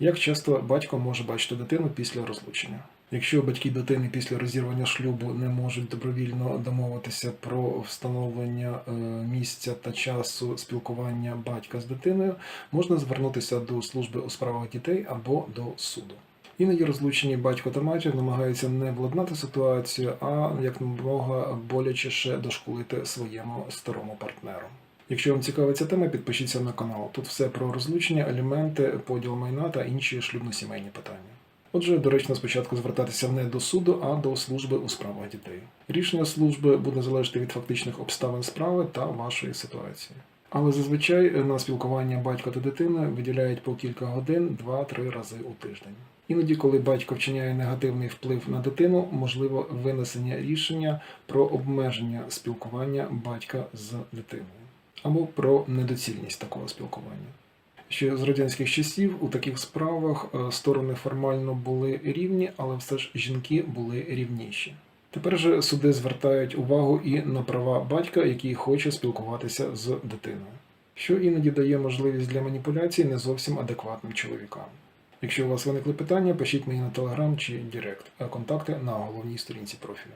Як часто батько може бачити дитину після розлучення? Якщо батьки дитини після розірвання шлюбу не можуть добровільно домовитися про встановлення е, місця та часу спілкування батька з дитиною, можна звернутися до служби у справах дітей або до суду. Іноді розлучені батько та матір намагаються не владнати ситуацію, а як мога болячіше дошкулити своєму старому партнеру. Якщо вам цікава ця тема, підпишіться на канал. Тут все про розлучення, аліменти, поділ майна та інші шлюбно-сімейні питання. Отже, доречно спочатку звертатися не до суду, а до служби у справах дітей. Рішення служби буде залежати від фактичних обставин справи та вашої ситуації. Але зазвичай на спілкування батька та дитини виділяють по кілька годин 2-3 рази у тиждень. Іноді, коли батько вчиняє негативний вплив на дитину, можливо винесення рішення про обмеження спілкування батька з дитиною або про недоцільність такого спілкування. Ще з радянських часів у таких справах е, сторони формально були рівні, але все ж жінки були рівніші. Тепер же суди звертають увагу і на права батька, який хоче спілкуватися з дитиною, що іноді дає можливість для маніпуляцій не зовсім адекватним чоловікам. Якщо у вас виникли питання, пишіть мені на телеграм чи Директ, контакти на головній сторінці профілю.